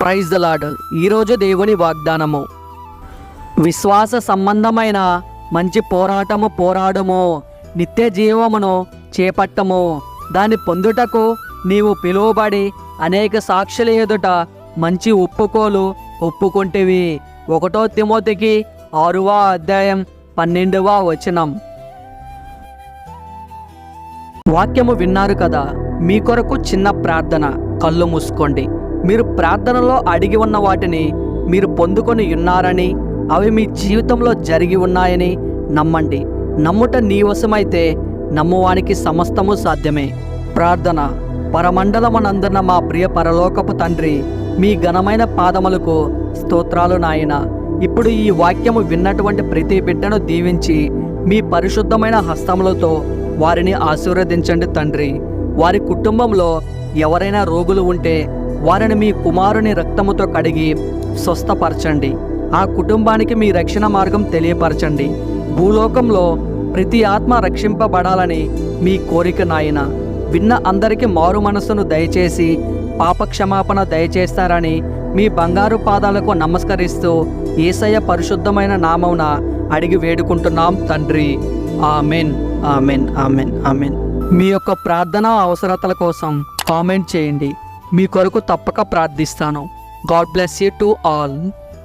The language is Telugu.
ప్రైజ్ ద లాడ్ ఈరోజు దేవుని వాగ్దానము. విశ్వాస సంబంధమైన మంచి పోరాటము పోరాడము నిత్య జీవమును చేపట్టము. దాన్ని పొందుటకు నీవు పిలువబడి అనేక సాక్షుల ఎదుట మంచి ఒప్పుకోలు ఒప్పుకుంటేవి. ఒకటో తిమోతికి ఆరువ అధ్యాయం పన్నెండవ వచనం. వాక్యము విన్నారు కదా మీ కొరకు చిన్న ప్రార్థన. కళ్ళు మూసుకోండి. మీరు ప్రార్థనలో అడిగి ఉన్న వాటిని మీరు పొందుకొని ఉన్నారని అవి మీ జీవితంలో జరిగి ఉన్నాయని నమ్మండి. నమ్ముట నీవశమైతే నమ్మువానికి సమస్తము సాధ్యమే. ప్రార్థన. పరమండలమనందున్న మా ప్రియ పరలోకపు తండ్రి మీ ఘనమైన పాదములకు స్తోత్రాలు నాయన. ఇప్పుడు ఈ వాక్యము విన్నటువంటి ప్రతి బిడ్డను దీవించి మీ పరిశుద్ధమైన హస్తములతో వారిని ఆశీర్వదించండి తండ్రి. వారి కుటుంబంలో ఎవరైనా రోగులు ఉంటే వారిని మీ కుమారుని రక్తముతో కడిగి స్వస్థపరచండి. ఆ కుటుంబానికి మీ రక్షణ మార్గం తెలియపరచండి. భూలోకంలో ప్రతి ఆత్మ రక్షింపబడాలని మీ కోరిక నాయన. విన్న అందరికీ మారు మనస్సును దయచేసి పాపక్షమాపణ దయచేస్తారని మీ బంగారు పాదాలకు నమస్కరిస్తూ ఏసయ్య పరిశుద్ధమైన నామమున అడిగి వేడుకుంటున్నాం తండ్రి. Amen amen amen amen. మీ యొక్క ప్రార్థన అవసరతల కోసం కామెంట్ చేయండి. మీ కొరకు తప్పక ప్రార్థిస్తాను. God bless you to all